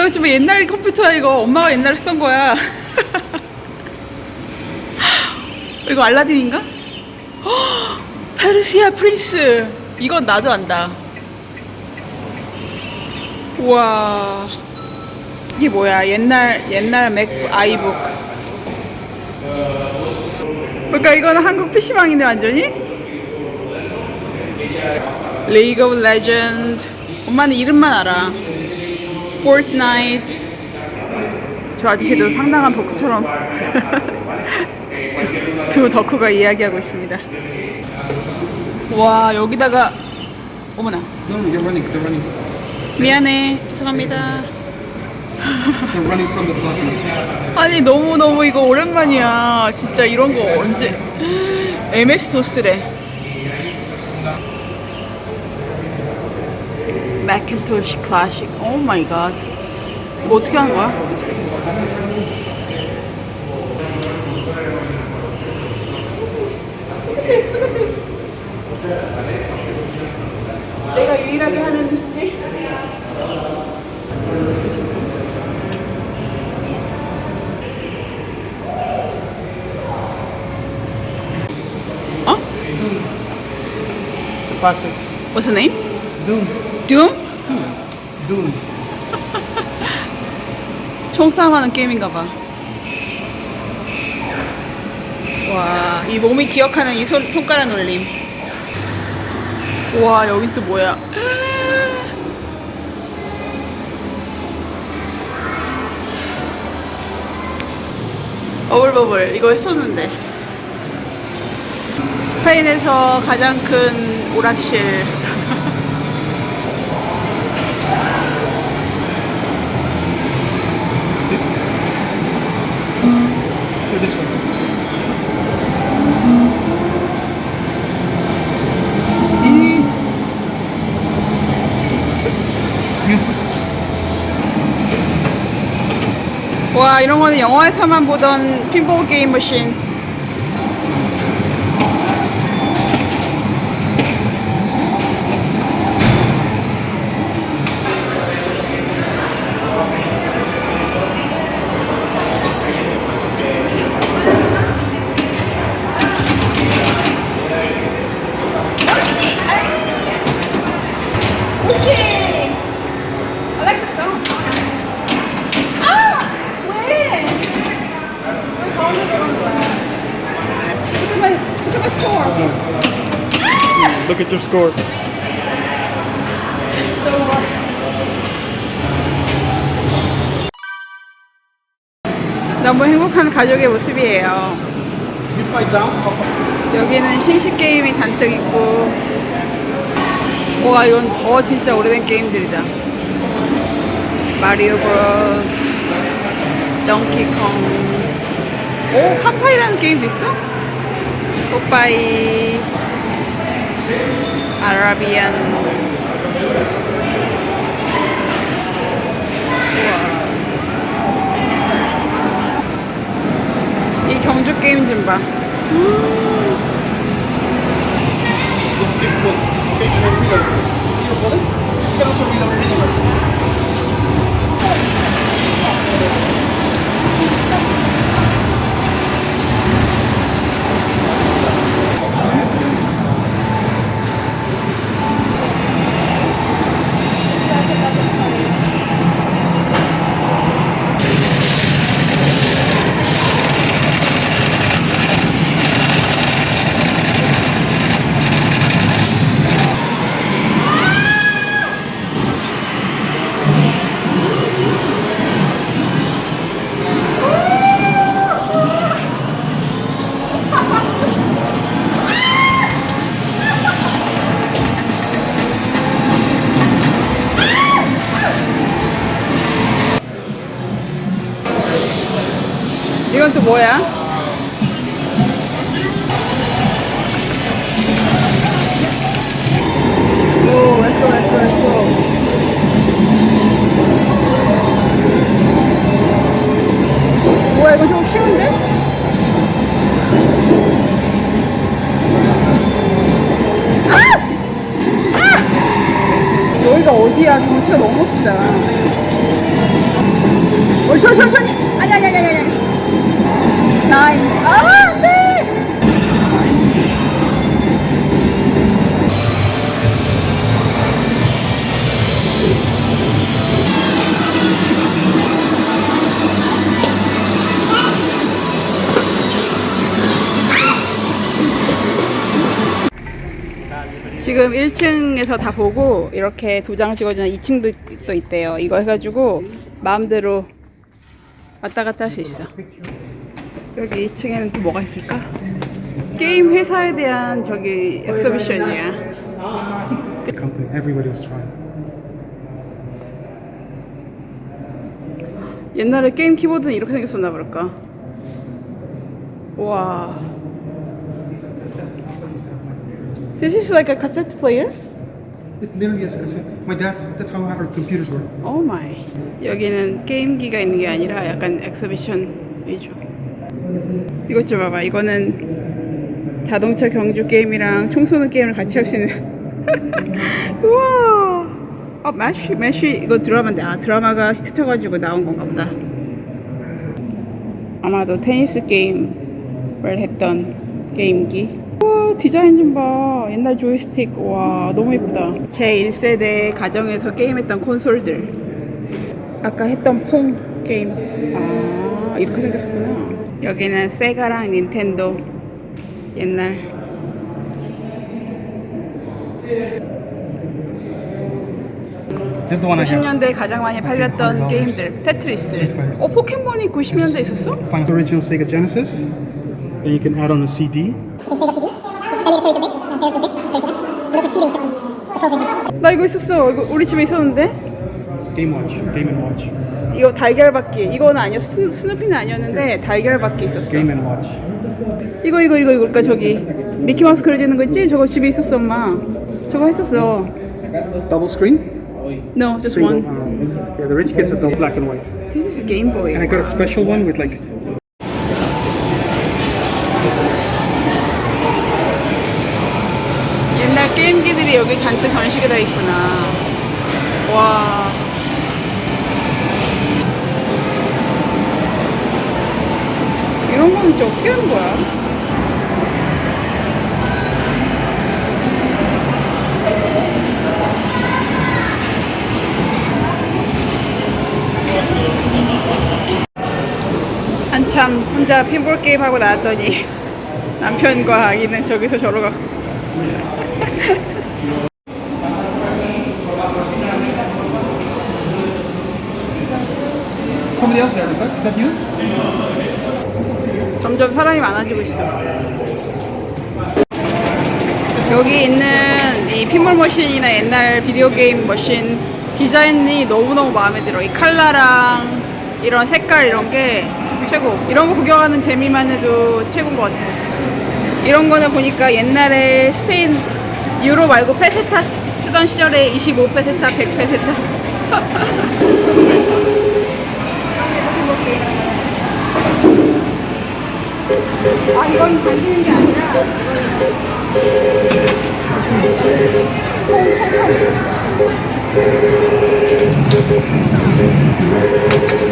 이거 지금 옛날 컴퓨터야 이거. 엄마가 옛날에 쓰던 거야. 이거 알라딘인가? 헉, 페르시아 프린스. 이건 나도 안다. 우와. 이게 뭐야? 옛날 옛날 맥 아이북. 그러니까 이거는 한국 PC방인데 완전히? 리그 오브 레전드 엄마는 이름만 알아 포트나이트 저 아저씨도 상당한 덕후처럼 두, 두 덕후가 이야기하고 있습니다 와 여기다가 어머나 No, they're running. They're running. 미안해 죄송합니다 They're running from the flood. 아니 너무 너무 이거 오랜만이야. 진짜 이런 거 언제? MS 도스래. 맥킨토시 클래식. 오 마이 갓. 이거 어떻게 하는 거야? 내가 유일하게 하는 게 어? What's the name? 총싸움하는 게임인가 봐. 와, 이 몸이 기억하는 이 손, 손가락 놀림. 와, 여긴 또 뭐야? 버블버블 이거 했었는데 스페인에서 가장 큰 오락실 와 이런 거는 영화에서만 보던 핀볼 게임 머신 I like the song. 아! 왜? 왜 가운데 들어간 거야? Look at my, look at my score. Look at your score. 너무 행복한 가족의 모습이에요. You fight down. I'll 여기는 신식 게임이 잔뜩 있고, 와 이건 더 진짜 오래된 게임들이다. 마리오 브로스, 덩키콩, 오 파파이라는 게임도 있어? 뽀빠이, 아라비안. 이 경주 게임 좀 봐. Six 이건 또 뭐야? 아! 아! 어디야? 경치가 너무 멋있다. 어, 저, 저, 저, 아니, 아니, 아니, 아니, 지금 1층에서 다 보고 이렇게 도장을 찍어주는 2층도 또 있대요. 이거 해가지고 마음대로 왔다 갔다 할 수 있어. 여기 2층에는 또 뭐가 있을까? 게임 회사에 대한 저기 엑서비션이야. company. Everybody was trying. 옛날에 게임 키보드는 이렇게 생겼었나 볼까? 와. This is like a cassette player? It literally is a cassette. My dad, that's how our computers were. 오 마이. 여기는 게임기가 있는 게 아니라 약간 엑스비션 위주. 이것 좀 봐봐. 이거는 자동차 경주 게임이랑 총 쏘는 게임을 같이 할 수 있는. 우와. 아, 매쉬, 매쉬. 이거 드라마인데. 아, 드라마가 히트 쳐가지고 나온 건가 보다. 아마도 테니스 게임을 했던 게임기. 우와, 디자인 좀 봐. 옛날 조이스틱. 와, 너무 예쁘다. 제 1세대 가정에서 게임했던 콘솔들. 아까 했던 퐁 게임. 아, 이렇게 생겼었구나. 여기는 세가랑 닌텐도. 옛날. This is the one I have. 90년대 가장 많이 팔렸던 게임들. 테트리스. 어, 포켓몬이 90년대 있었어? Find the original Sega Genesis. Then you can add on a CD. in Sega CD. I made it 32 bits, uh, 32 bits, 32 bits. And those are cheating systems. A 12 bit. 나 이거 있었어. 이거 우리 집에 있었는데. Game Watch. Game and Watch. 이거 달걀 바퀴. 이거는 아니었어. 스누, 스누피는 아니었는데 달걀 바퀴 있었어. Game and Watch. 이거 이거 이거 이거 그러니까 저기 미키마우스 그려지는 거 있지? 저거 집에 있었어 엄마. 저거 했었어. Double screen. No, just one. Um, yeah, the rich kids had the black and white. This is Game Boy. And I got a special one with like 옛날 게임기들이 여기 잔뜩 전시가 돼 있구나. 와. 진짜 어떻게 하는 거야? 한참 혼자 핀볼 게임 하고 나왔더니 남편과 아기는 저기서 저러 가. 점점 사람이 많아지고 있어. 여기 있는 이 핀볼 머신이나 옛날 비디오 게임 머신 디자인이 너무너무 마음에 들어. 이 칼라랑 이런 색깔 이런 게 최고. 이런 거 구경하는 재미만 해도 최고인 것 같아. 이런 거는 보니까 옛날에 스페인 유로 말고 페세타 쓰던 시절에 25 페세타, 100 페세타. 아 이건 만지는 게 아니라 이것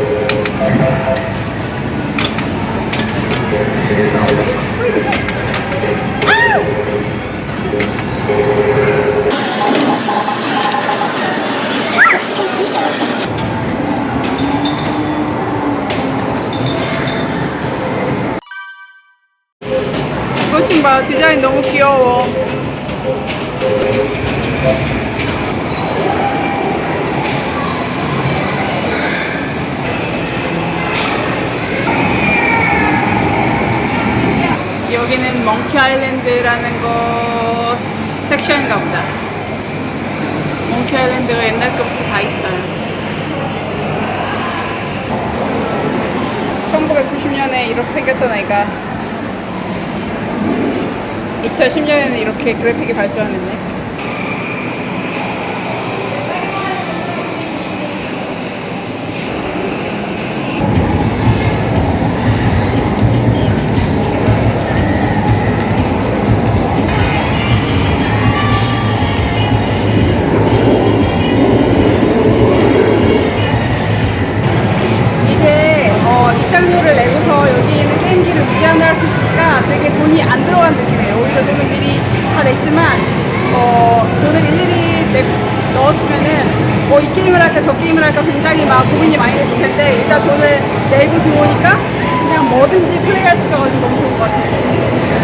아일랜드라는 거 섹션인가 보다. 멍키 아일랜드가 옛날 거부터 다 있어요. 1990년에 이렇게 생겼던 애가 2010년에는 이렇게 그래픽이 발전했네. 무제한으로 할수 있으니까 되게 돈이 안 들어간 느낌이에요. 오히려 돈은 미리 다 냈지만 어, 돈을 일일이 내, 넣었으면은 뭐 이 게임을 할까 저 게임을 할까 굉장히 막 고민이 많이 됐을 텐데 일단 돈을 내고 들어오니까 그냥 뭐든지 플레이할 수 있어가지고 너무 좋은 것 같아요.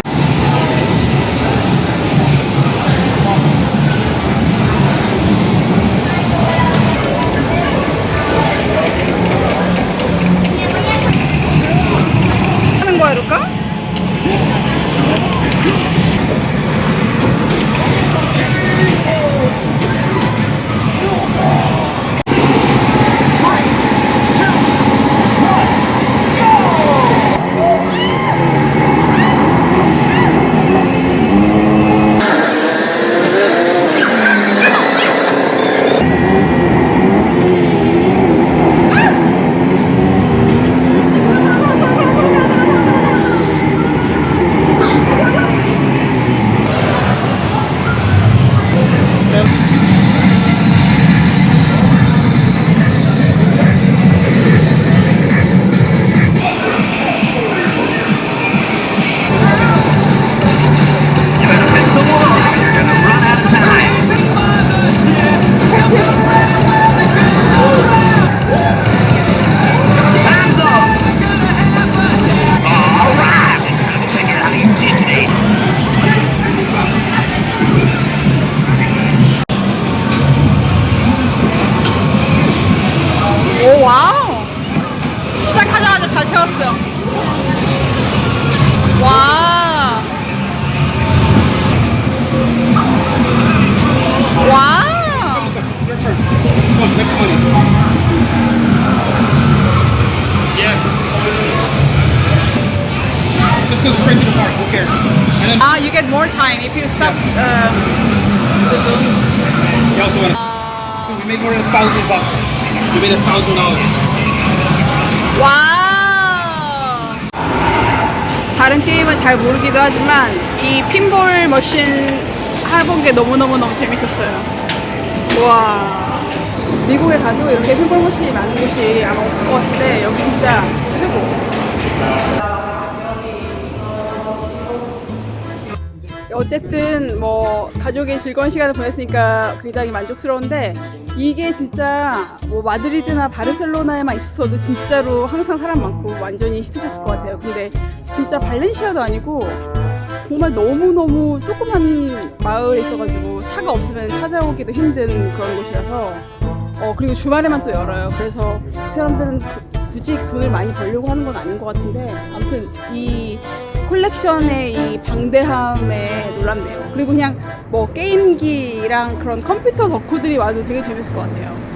Take some money. Yes. Just go straight to the park. Who cares? And then Ah, you get more time if you stop the zone. you also want to. We made more than a thousand bucks. We made a thousand dollars. 와우! 다른 게임은 잘 모르기도 하지만 이 핀볼 머신 해본 게 너무너무너무 재밌었어요. 와 미국에 가도 이렇게 핀볼 머신이 많은 곳이 아마 없을 것 같은데 여기 진짜 최고. 어쨌든 뭐 가족의 즐거운 시간을 보냈으니까 굉장히 만족스러운데 이게 진짜 뭐 마드리드나 바르셀로나에만 있었어도 진짜로 항상 사람 많고 완전히 히트쳤을 것 같아요. 근데 진짜 발렌시아도 아니고 정말 너무너무 조그만 마을에 있어가지고 차가 없으면 찾아오기도 힘든 그런 곳이라서 어 그리고 주말에만 또 열어요. 그래서 이 사람들은 그- 굳이 돈을 많이 벌려고 하는 건 아닌 것 같은데 아무튼 이 콜렉션의 이 방대함에 놀랍네요. 그리고 그냥 뭐 게임기랑 그런 컴퓨터 덕후들이 와도 되게 재밌을 것 같아요.